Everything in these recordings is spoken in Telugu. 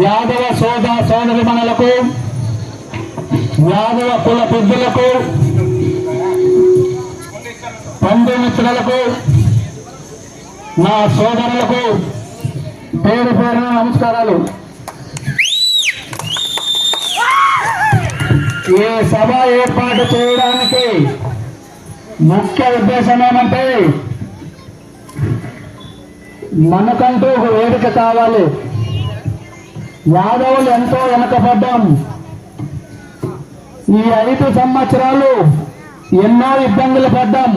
యాదవ సోద సోదరి మనలకు యాదవ కుల పెద్దలకు బంధుమిత్రులకు నా సోదరులకు పేరు పేరు నమస్కారాలు. ఈ సభ ఏర్పాటు చేయడానికి ముఖ్య ఉద్దేశం ఏమంటే మనకంటూ ఒక వేదిక కావాలి. యాదవులు ఎంతో వెనకబడ్డాం. ఈ ఐదు సంవత్సరాలు ఎన్నో ఇబ్బందులు పడ్డాం.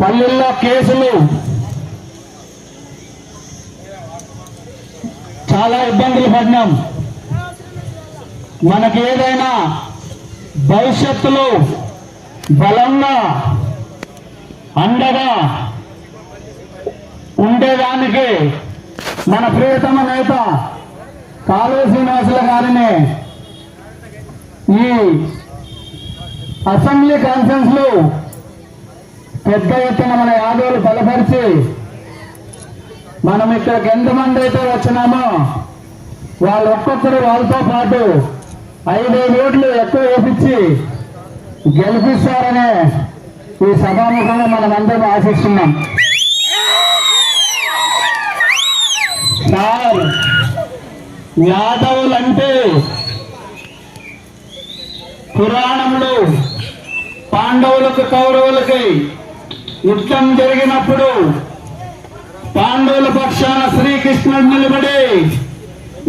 పల్లెల్లో కేసులు చాలా ఇబ్బందులు పడినాం మనకి ఏదైనా భవిష్యత్తులో బలంగా అండగా ఉండేదానికి మన ప్రియతమ నేత కాళీ శ్రీనివాసుల గారిని ఈ అసెంబ్లీ కాన్ఫరెన్స్లో పెద్ద ఎత్తున మన యాదవులు బలపరిచి మనం ఇక్కడికి ఎంతమంది అయితే వచ్చినామో వాళ్ళు ఒక్కొక్కరు వాళ్ళతో పాటు ఐదైదు ఓట్లు ఎక్కువ వేపించి గెలిపిస్తారనే ఈ సభాముఖంగా మనం అందరం ఆశిస్తున్నాం. యాదవులంటే పురాణంలో పాండవులకు కౌరవులకి యుద్ధం జరిగినప్పుడు పాండవుల పక్షాన శ్రీకృష్ణుడు నిలబడి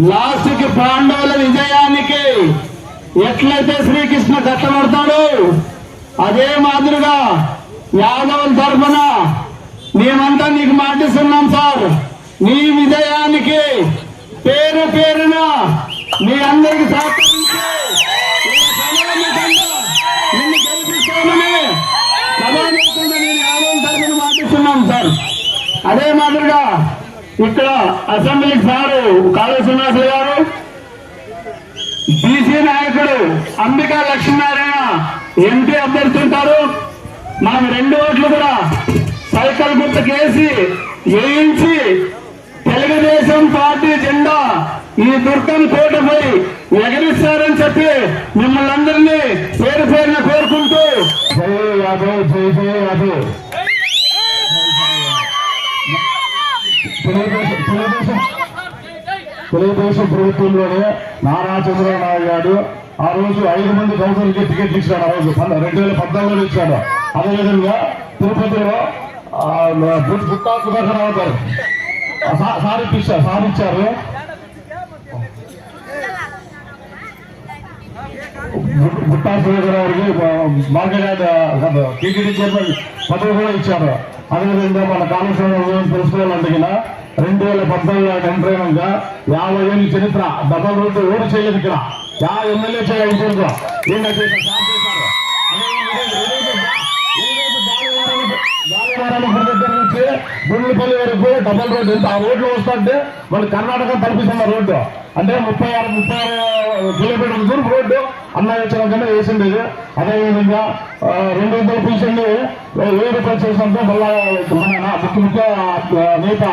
లాస్ట్కి పాండవుల విజయానికి ఎట్లయితే శ్రీకృష్ణ కట్టబడతాడు అదే మాదిరిగా యాదవుల తరఫున మేమంతా నీకు మాటిస్తున్నాం సార్. నీ విజయానికి పేరు పేరున మీ అందరికి నిన్ను గెలిపిస్తామని నేను తరఫున సార్. అదే మాదిరిగా ఇక్కడ అసెంబ్లీ సారు కాళీ శ్రీనివాసులు గారు బీసీ నాయకుడు అంబికా లక్ష్మీనారాయణ ఎంపీ అభ్యర్థింటారు. మనం రెండు ఓట్లు కూడా సైకిల్ గుర్తుకేసి వేయించి తెలుగుదేశం పార్టీ జెండా ఈ దుర్గం కోటపై ఎగరిస్తారని చెప్పి మిమ్మల్ని అందరినీ పేరు పేరున కోరుకుంటూ జై యాదవ్ జై జయ యాదవ్. తెలుగుదేశం ప్రభుత్వంలోనే నారా చంద్రబాబు గారు ఆ రోజు ఐదు మంది కౌన్సిలర్కి టికెట్ ఇచ్చాడు ఆ రోజు. రెండు వేల పద్నాలుగులో ఇచ్చాడు. అదేవిధంగా తిరుపతిలో ఆ, బుట్- బుట్టా గారు సార్ ఇప్పించారు సార్ ఇచ్చారు బుట్- బుట్టా గారికి మార్కెట్ యార్డ్ టీటీడీ చైర్మన్ పదవి కూడా ఇచ్చారు. అదేవిధంగా మన కాళేశ్వరం తెలుసుకోవాలంటే రెండు వేల పద్నాలుగు ఆయన ఎంటర్ అయినాక యాభై ఏళ్ళ చరిత్ర. డబల్ రోడ్డు ఓటు చేయలేదు ఇక్కడ? యా ఎమ్మెల్యే చేయాలి ఇంకొక ఏంటంటే నుంచి బుల్లిపల్లి వరకు డబల్ రోడ్డు ఎంత ఆ రోడ్లు వస్తుంటే మన కర్ణాటక తలపిస్తున్న రోడ్డు. అంటే ముప్పై ఆరు ముప్పై ఆరు కిలోమీటర్ల దూరం రోడ్డు. అన్న వచ్చిన కన్నా వేసిండేది. అదేవిధంగా రెండు వందల పీసండి వెయ్యి రూపాయలు చేసినంత మళ్ళా మన ముఖ్య ముఖ్య నేత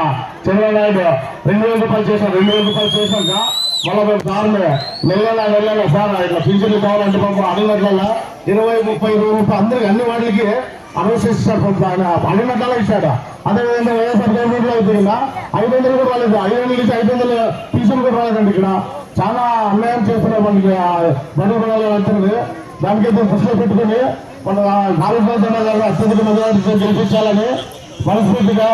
చంద్రనాయుడు నాయుడు రెండు వేల రూపాయలు చేశారు. రెండు వేల రూపాయలు చేశాక మళ్ళీ మేము సార్లు నెల నెల సార్ ఇట్లా పింఛన్లు కావాలంటే పాపం అడిగినట్ల ఇరవై ముప్పై ఇరవై రూపాయలు. అందరికి అన్ని వాటికి అనుసరిస్తారు కొంత ఆయన అడిగినట్ల ఇచ్చాడు అదేవిధంగా వైఎస్ఆర్ గవర్నమెంట్లో అయితే ఇక్కడ ఐదు వందలు కూడా రాలేదు. ఐదు వందలు ఇచ్చి ఐదు వందలు తీసుకుని కూడా రాలేదండి ఇక్కడ. చాలా అన్యాయం చేస్తున్నారు మనకి బడుగులు వెళ్తున్నది దానికైతే దృష్టిలో పెట్టుకుని మన కాళేశ్వరం అత్యధిక మెజారిటీతో గెలిపించాలని మనస్ఫూర్తిగా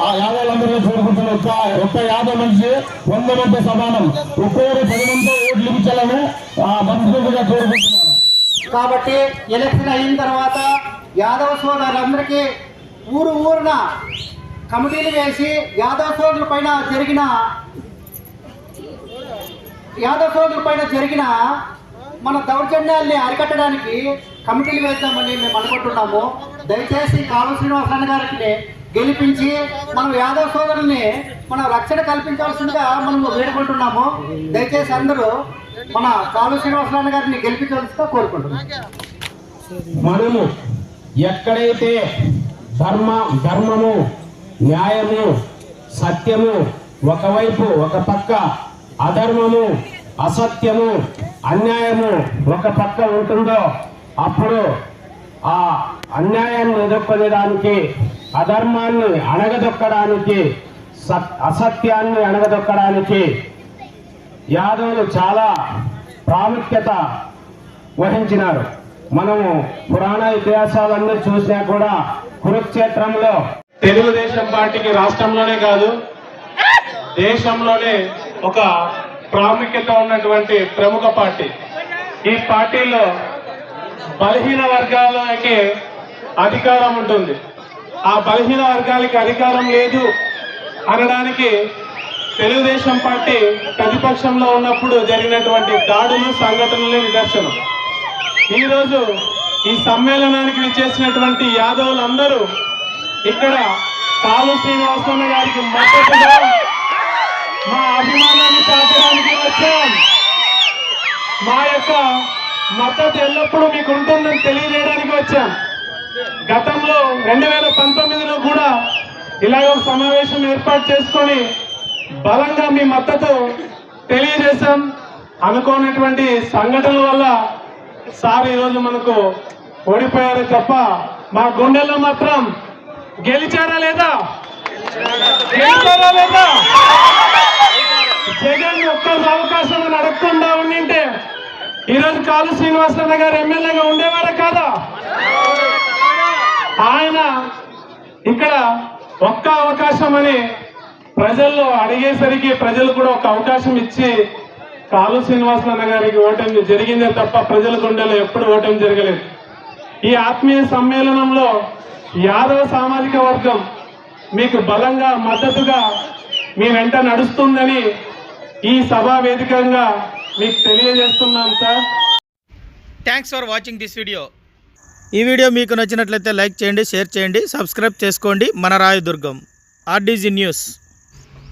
ఆ యాదవులందరినీ కోరుకుంటున్న ఒక్క ఒక్క యాదవ్ మనిషి వంద మంది సమానం. ఒక్కొక్కరు పది మంది ఓట్లు ఇప్పించాలని మనస్ఫూర్తిగా కోరుకుంటున్నాను. కాబట్టి ఎలక్షన్ అయిన తర్వాత యాదవ సోదరులందరికీ ఊరు ఊరున కమిటీలు వేసి యాదవ సోదరుల పైన జరిగిన యాదవ సోదరుల పైన జరిగిన మన దౌర్జన్యాల్ని అరికట్టడానికి కమిటీలు వేద్దామని మేము అనుకుంటున్నాము. దయచేసి కాలు శ్రీనివాసరావు గారికి గెలిపించి మనం యాదవ సోదరుల్ని మనం రక్షణ కల్పించాల్సిందిగా మనం వేడుకుంటున్నాము. దయచేసి అందరూ మన కాలు శ్రీనివాసరావు గారిని గెలిపించాల్సిందిగా కోరుకుంటున్నాము. మనము ఎక్కడైతే ధర్మ ధర్మము న్యాయము సత్యము ఒకవైపు ఒక పక్క అధర్మము అసత్యము అన్యాయము ఒక పక్క ఉంటుందో అప్పుడు ఆ అన్యాయాన్ని ఎదుర్కొనేదానికి అధర్మాన్ని అణగదొక్కడానికి సత్ అసత్యాన్ని అణగదొక్కడానికి యాదవులు చాలా ప్రాముఖ్యత వహించినారు. మనము పురాణ ఇతిహాసాలన్నీ చూసినా కూడా కురుక్షేత్రంలో తెలుగుదేశం పార్టీకి రాష్ట్రంలోనే కాదు దేశంలోనే ఒక ప్రాముఖ్యత ఉన్నటువంటి ప్రముఖ పార్టీ. ఈ పార్టీలో బలహీన వర్గాలకి అధికారం ఉంటుంది. ఆ బలహీన వర్గాలకి అధికారం లేదు అనడానికి తెలుగుదేశం పార్టీ ప్రతిపక్షంలో ఉన్నప్పుడు జరిగినటువంటి దాడులు సంఘటనలే నిదర్శనం. ఈరోజు ఈ సమ్మేళనానికి విచ్చేసినటువంటి యాదవులందరూ ఇక్కడ కాలు శ్రీనివాసన్న గారికి మద్దతుగా మా అభిమానాన్ని చాపడానికి వచ్చాం. మా యొక్క మద్దతు ఎల్లప్పుడూ మీకు ఉంటుందని తెలియజేయడానికి వచ్చాం. గతంలో రెండు వేల పంతొమ్మిదిలో కూడా ఇలాగ ఒక సమావేశం ఏర్పాటు చేసుకొని బలంగా మీ మద్దతు తెలియజేశాం. అనుకోనటువంటి సంఘటనల వల్ల సార్ ఈరోజు మనకు ఓడిపోయారు తప్ప మా గుండెల్లో మాత్రం గెలిచారా లేదా? గెలిచారా లేదా? జగన్ ఒక్క అవకాశం అని అడగకుండా ఉండింటే ఈరోజు కాలు శ్రీనివాసరావు గారు ఎమ్మెల్యేగా ఉండేవారా కాదా? ఆయన ఇక్కడ ఒక్క అవకాశం అని ప్రజల్లో అడిగేసరికి ప్రజలు కూడా ఒక అవకాశం ఇచ్చి కాలు శ్రీనివాసరావు గారికి ఓటమి జరిగిందే తప్ప ప్రజల గుండెలో ఎప్పుడు ఓటమి జరగలేదు. ఈ ఆత్మీయ సమ్మేళనంలో యాదవ సామాజిక వర్గం మీకు బలంగా మద్దతుగా మీ వెంట నడుస్తుందని ఈ సభా వేదికగా మీకు తెలియజేస్తున్నాం sir. Thanks for watching this video ఈ వీడియో మీకు నచ్చినట్లయితే లైక్ చేయండి షేర్ చేయండి సబ్స్క్రైబ్ చేసుకోండి. మన Rayadurgam R D G news.